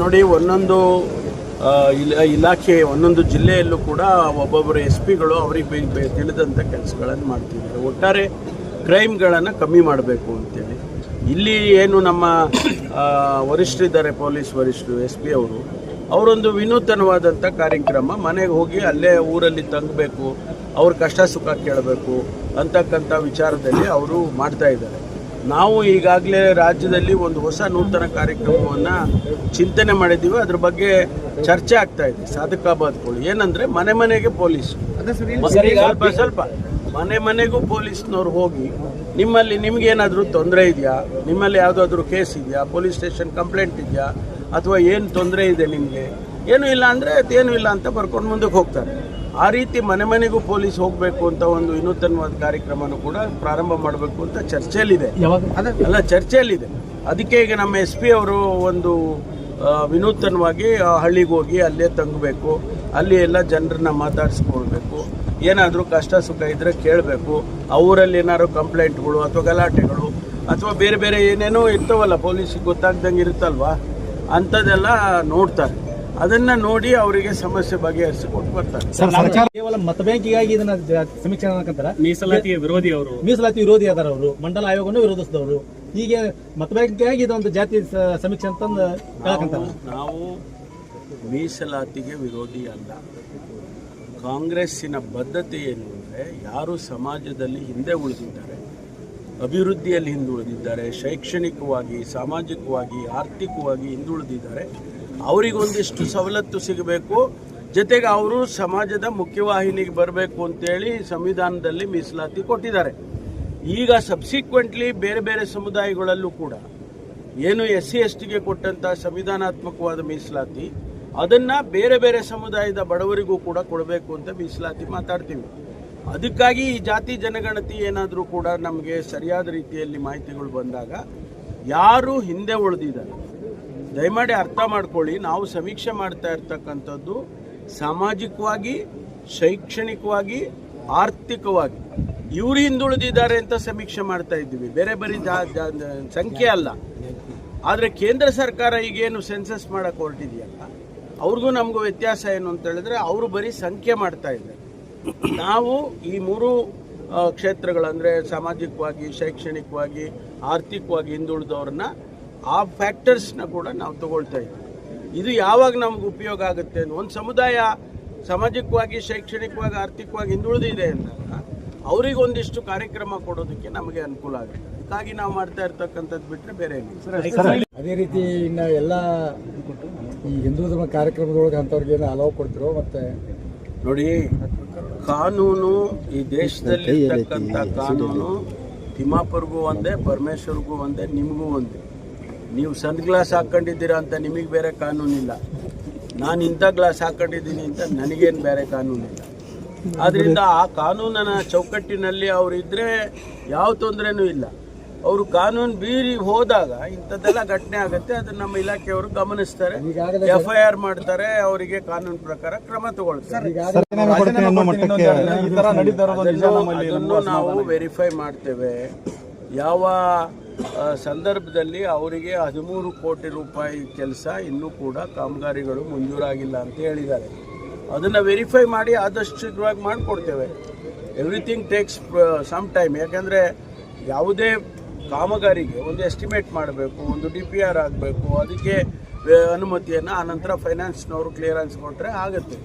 ನೋಡಿ, ಒಂದೊಂದು ಇಲಾಖೆ, ಒಂದೊಂದು ಜಿಲ್ಲೆಯಲ್ಲೂ ಕೂಡ ಒಬ್ಬೊಬ್ಬರು ಎಸ್ ಪಿಗಳು ಅವರಿಗೆ ತಿಳಿದಂಥ ಕೆಲಸಗಳನ್ನು ಮಾಡ್ತಿದ್ದಾರೆ. ಒಟ್ಟಾರೆ ಕ್ರೈಮ್ಗಳನ್ನು ಕಮ್ಮಿ ಮಾಡಬೇಕು ಅಂತೇಳಿ. ಇಲ್ಲಿ ಏನು ನಮ್ಮ ವರಿಷ್ಠರಿದ್ದಾರೆ, ಪೊಲೀಸ್ ವರಿಷ್ಠರು, ಎಸ್ ಪಿ ಅವರು, ಅವರೊಂದು ವಿನೂತನವಾದಂಥ ಕಾರ್ಯಕ್ರಮ, ಮನೆಗೆ ಹೋಗಿ ಅಲ್ಲೇ ಊರಲ್ಲಿ ತಂಗಬೇಕು, ಅವ್ರ ಕಷ್ಟ ಸುಖ ಕೇಳಬೇಕು ಅಂತಕ್ಕಂಥ ವಿಚಾರದಲ್ಲಿ ಅವರು ಮಾಡ್ತಾ ಇದ್ದಾರೆ. ನಾವು ಈಗಾಗಲೇ ರಾಜ್ಯದಲ್ಲಿ ಒಂದು ಹೊಸ ನೂತನ ಕಾರ್ಯಕ್ರಮವನ್ನು ಚಿಂತನೆ ಮಾಡಿದ್ದೀವಿ. ಅದ್ರ ಬಗ್ಗೆ ಚರ್ಚೆ ಆಗ್ತಾ ಇದೆ. ಸಾಧಕಾಬಾದ್ಗಳು. ಏನಂದ್ರೆ ಮನೆ ಮನೆಗೆ ಪೊಲೀಸ್. ಸ್ವಲ್ಪ ಸ್ವಲ್ಪ. ಮನೆ ಮನೆಗೂ ಪೊಲೀಸ್ನವ್ರು ಹೋಗಿ ನಿಮ್ಮಲ್ಲಿ ನಿಮಗೇನಾದರೂ ತೊಂದರೆ ಇದೆಯಾ? ನಿಮ್ಮಲ್ಲಿ ಯಾವುದಾದ್ರೂ ಕೇಸ್ ಇದೆಯಾ? ಪೊಲೀಸ್ ಸ್ಟೇಷನ್ ಕಂಪ್ಲೇಂಟ್ ಇದೆಯಾ? ಅಥವಾ ಏನು ತೊಂದರೆ ಇದೆ ನಿಮಗೆ? ಏನೂ ಇಲ್ಲ ಅಂದರೆ ಅದೇನೂ ಇಲ್ಲ ಅಂತ ಬರ್ಕೊಂಡು ಮುಂದಕ್ಕೆ ಹೋಗ್ತಾರೆ. ಆ ರೀತಿ ಮನೆ ಮನೆಗೂ ಪೊಲೀಸ್ ಹೋಗಬೇಕು ಅಂತ ಒಂದು ವಿನೂತನವಾದ ಕಾರ್ಯಕ್ರಮನೂ ಕೂಡ ಪ್ರಾರಂಭ ಮಾಡಬೇಕು ಅಂತ ಚರ್ಚೆಯಲ್ಲಿದೆ. ಅಲ್ಲ ಚರ್ಚೆಯಲ್ಲಿದೆ. ಅದಕ್ಕೆ ಈಗ ನಮ್ಮ ಎಸ್ ಪಿ ಅವರು ಒಂದು ವಿನೂತನವಾಗಿ ಆ ಹಳ್ಳಿಗೆ ಹೋಗಿ ಅಲ್ಲೇ ತಂಗಬೇಕು ಅಲ್ಲಿ ಎಲ್ಲ ಜನರನ್ನ ಮಾತಾಡಿಸ್ಕೊಳ್ಬೇಕು ಏನಾದರೂ ಕಷ್ಟ ಸುಖ ಇದ್ರೆ ಕೇಳಬೇಕು ಅವರಲ್ಲಿ ಏನಾದ್ರು ಕಂಪ್ಲೇಂಟ್ಗಳು ಅಥವಾ ಗಲಾಟೆಗಳು ಅಥವಾ ಬೇರೆ ಬೇರೆ ಏನೇನೋ ಇರ್ತವಲ್ಲ ಪೊಲೀಸಿಗೆ ಗೊತ್ತಾಗ್ದಂಗೆ ಇರುತ್ತಲ್ವಾ? ಅಂಥದ್ದೆಲ್ಲ ನೋಡ್ತಾರೆ. ಅದನ್ನ ನೋಡಿ ಅವರಿಗೆ ಸಮಸ್ಯೆ ಬಗೆಹರಿಸಿ ಕೊಟ್ಟು ಬರ್ತಾರೆ ಸರ್ಕಾರ ಕೇವಲ ಮತ ಬ್ಯಾಂಕಿಗಾಗಿ ಇದನ್ನ ಸಮೀಕ್ಷೆ ಮೀಸಲಾತಿ ಮೀಸಲಾತಿಯ ವಿರೋಧಿ ಅವರು. ಮೀಸಲಾತಿ ವಿರೋಧಿ ಅದಾರ ಅವರು ಮಂಡಲ ಆಯೋಗವನ್ನು ವಿರೋಧಿಸಿದವರು. ಹೀಗೆ ಮತ ಬ್ಯಾಂಕಿಗಾಗಿ ಇದೊಂದು ಜಾತಿ ಸಮೀಕ್ಷೆ ಅಂತಂದು ಹೇಳಕಂತಾರ ನಾವು ಮೀಸಲಾತಿಗೆ ವಿರೋಧಿ ಅಲ್ಲ. ಕಾಂಗ್ರೆಸ್ಸಿನ ಬದ್ಧತೆ ಏನು ಅಂದರೆ ಯಾರು ಸಮಾಜದಲ್ಲಿ ಹಿಂದೆ ಉಳಿದಿದ್ದಾರೆ ಅಭಿವೃದ್ಧಿಯಲ್ಲಿ ಹಿಂದುಳಿದಿದ್ದಾರೆ ಶೈಕ್ಷಣಿಕವಾಗಿ ಸಾಮಾಜಿಕವಾಗಿ ಆರ್ಥಿಕವಾಗಿ ಹಿಂದುಳಿದಿದ್ದಾರೆ ಅವರಿಗೊಂದಿಷ್ಟು ಸವಲತ್ತು ಸಿಗಬೇಕು. ಜೊತೆಗೆ ಅವರು ಸಮಾಜದ ಮುಖ್ಯವಾಹಿನಿಗೆ ಬರಬೇಕು ಅಂತೇಳಿ ಸಂವಿಧಾನದಲ್ಲಿ ಮೀಸಲಾತಿ ಕೊಟ್ಟಿದ್ದಾರೆ. ಈಗ ಸಬ್ಸಿಕ್ವೆಂಟ್ಲಿ ಬೇರೆ ಬೇರೆ ಸಮುದಾಯಗಳಲ್ಲೂ ಕೂಡ ಏನು ಎಸ್ ಸಿ ಎಸ್ ಟಿಗೆ ಕೊಟ್ಟಂತ ಸಂವಿಧಾನಾತ್ಮಕವಾದ ಮೀಸಲಾತಿ, ಅದನ್ನ ಬೇರೆ ಬೇರೆ ಸಮುದಾಯದ ಬಡವರಿಗೂ ಕೂಡ ಕೊಡಬೇಕು ಅಂತ ಮೀಸಲಾತಿ ಮಾತಾಡ್ತೀವಿ. ಅದಕ್ಕಾಗಿ ಈ ಜಾತಿ ಜನಗಣತಿ ಏನಾದರೂ ಕೂಡ ನಮಗೆ ಸರಿಯಾದ ರೀತಿಯಲ್ಲಿ ಮಾಹಿತಿಗಳು ಬಂದಾಗ ಯಾರು ಹಿಂದೆ ಉಳಿದಿದ್ದಾರೆ? ದಯಮಾಡಿ ಅರ್ಥ ಮಾಡ್ಕೊಳ್ಳಿ. ನಾವು ಸಮೀಕ್ಷೆ ಮಾಡ್ತಾ ಇರ್ತಕ್ಕಂಥದ್ದು ಸಾಮಾಜಿಕವಾಗಿ, ಶೈಕ್ಷಣಿಕವಾಗಿ, ಆರ್ಥಿಕವಾಗಿ. ಇವರು ಹಿಂದುಳಿದಿದ್ದಾರೆ ಅಂತ ಸಮೀಕ್ಷೆ ಮಾಡ್ತಾ ಇದ್ದೀವಿ. ಬೇರೆ ಬರೀ ಸಂಖ್ಯೆ ಅಲ್ಲ. ಆದರೆ ಕೇಂದ್ರ ಸರ್ಕಾರ ಈಗೇನು ಸೆನ್ಸಸ್ ಮಾಡಕ್ಕೆ ಹೊರಟಿದೆಯಲ್ಲ ಅವ್ರಿಗೂ ನಮಗೂ ವ್ಯತ್ಯಾಸ ಏನು ಅಂತ ಹೇಳಿದ್ರೆ ಅವರು ಬರೀ ಸಂಖ್ಯೆ ಮಾಡ್ತಾ ಇದ್ದಾರೆ. ನಾವು ಈ ಮೂರು ಕ್ಷೇತ್ರಗಳಂದ್ರೆ ಸಾಮಾಜಿಕವಾಗಿ, ಶೈಕ್ಷಣಿಕವಾಗಿ, ಆರ್ಥಿಕವಾಗಿ ಹಿಂದುಳಿದವ್ರನ್ನ ಆ ಫ್ಯಾಕ್ಟರ್ಸ್ನ ಕೂಡ ನಾವು ತಗೊಳ್ತಾ ಇದ್ದೀವಿ ಇದು ಯಾವಾಗ ನಮ್ಗೆ ಉಪಯೋಗ ಆಗುತ್ತೆ ಅಂದ್ರೆ ಒಂದು ಸಮುದಾಯ ಸಾಮಾಜಿಕವಾಗಿ ಶೈಕ್ಷಣಿಕವಾಗಿ ಆರ್ಥಿಕವಾಗಿ ಹಿಂದುಳಿದಿದೆ ಅಂದಾಗ ಅವರಿಗೊಂದಿಷ್ಟು ಕಾರ್ಯಕ್ರಮ ಕೊಡೋದಕ್ಕೆ ನಮಗೆ ಅನುಕೂಲ ಆಗುತ್ತೆ. ಅದಕ್ಕಾಗಿ ನಾವು ಮಾಡ್ತಾ ಇರ್ತಕ್ಕಂಥದ್ದು ಬಿಟ್ಟರೆ ಬೇರೆ ಅದೇ ರೀತಿ ಇನ್ನ ಎಲ್ಲ ಈ ಹಿಂದೂ ಧರ್ಮ ಕಾರ್ಯಕ್ರಮದೊಳಗೆ ಅಂಥವ್ರಿಗೆ ಏನು ಅಲೋ ಕೊಡ್ತಿರೋ ಮತ್ತೆ? ನೋಡಿ ಕಾನೂನು ಈ ದೇಶದಲ್ಲಿ ಇರ್ತಕ್ಕಂಥ ಕಾನೂನು ತಿಮ್ಮಾಪುರ್ಗೂ ಒಂದೇ ಪರಮೇಶ್ವರ್ಗೂ ಒಂದೇ ನಿಮಗೂ ಒಂದೇ. ನೀವು ಸನ್ ಗ್ಲಾಸ್ ಹಾಕೊಂಡಿದ್ದೀರಾ ಅಂತ ನಿಮಗೆ ಬೇರೆ ಕಾನೂನಿಲ್ಲ. ನಾನು ಇಂಥ ಗ್ಲಾಸ್ ಹಾಕೊಂಡಿದ್ದೀನಿ ಅಂತ ನನಗೇನು ಬೇರೆ ಕಾನೂನಿಲ್ಲ. ಆದ್ದರಿಂದ ಆ ಕಾನೂನನ ಚೌಕಟ್ಟಿನಲ್ಲಿ ಅವರು ಇದ್ದರೆ ಯಾವ ತೊಂದರೆನೂ ಇಲ್ಲ. ಅವರು ಕಾನೂನು ಬೀರಿ ಹೋದಾಗ ಇಂಥದ್ದೆಲ್ಲ ಘಟನೆ ಆಗುತ್ತೆ. ಅದನ್ನು ನಮ್ಮ ಇಲಾಖೆಯವರು ಗಮನಿಸ್ತಾರೆ. ಎಫ್ ಐ ಆರ್ ಮಾಡ್ತಾರೆ. ಅವರಿಗೆ ಕಾನೂನು ಪ್ರಕಾರ ಕ್ರಮ ತಗೊಳ್ತಾರೆ. ಅದನ್ನು ನಾವು ವೆರಿಫೈ ಮಾಡ್ತೇವೆ. ಯಾವ ಸಂದರ್ಭದಲ್ಲಿ ಅವರಿಗೆ ಹದಿಮೂರು ಕೋಟಿ ರೂಪಾಯಿ ಕೆಲಸ ಇನ್ನೂ ಕೂಡ ಕಾಮಗಾರಿಗಳು ಮಂಜೂರಾಗಿಲ್ಲ ಅಂತ ಹೇಳಿದ್ದಾರೆ. ಅದನ್ನು ವೆರಿಫೈ ಮಾಡಿ ಆದಷ್ಟು ಶೀಘ್ರವಾಗಿ ಮಾಡಿಕೊಡ್ತೇವೆ. ಎವ್ರಿಥಿಂಗ್ ಟೇಕ್ಸ್ ಸಮ್ ಟೈಮ್ ಯಾಕೆಂದರೆ ಯಾವುದೇ ಕಾಮಗಾರಿಗೆ ಒಂದು ಎಸ್ಟಿಮೇಟ್ ಮಾಡಬೇಕು ಒಂದು ಡಿ ಪಿ ಆರ್ ಆಗಬೇಕು ಅದಕ್ಕೆ ಅನುಮತಿಯನ್ನು ಆನಂತರ ಫೈನಾನ್ಸ್ನವರು ಕ್ಲಿಯರೆನ್ಸ್ ಕೊಟ್ಟರೆ ಆಗುತ್ತೆ.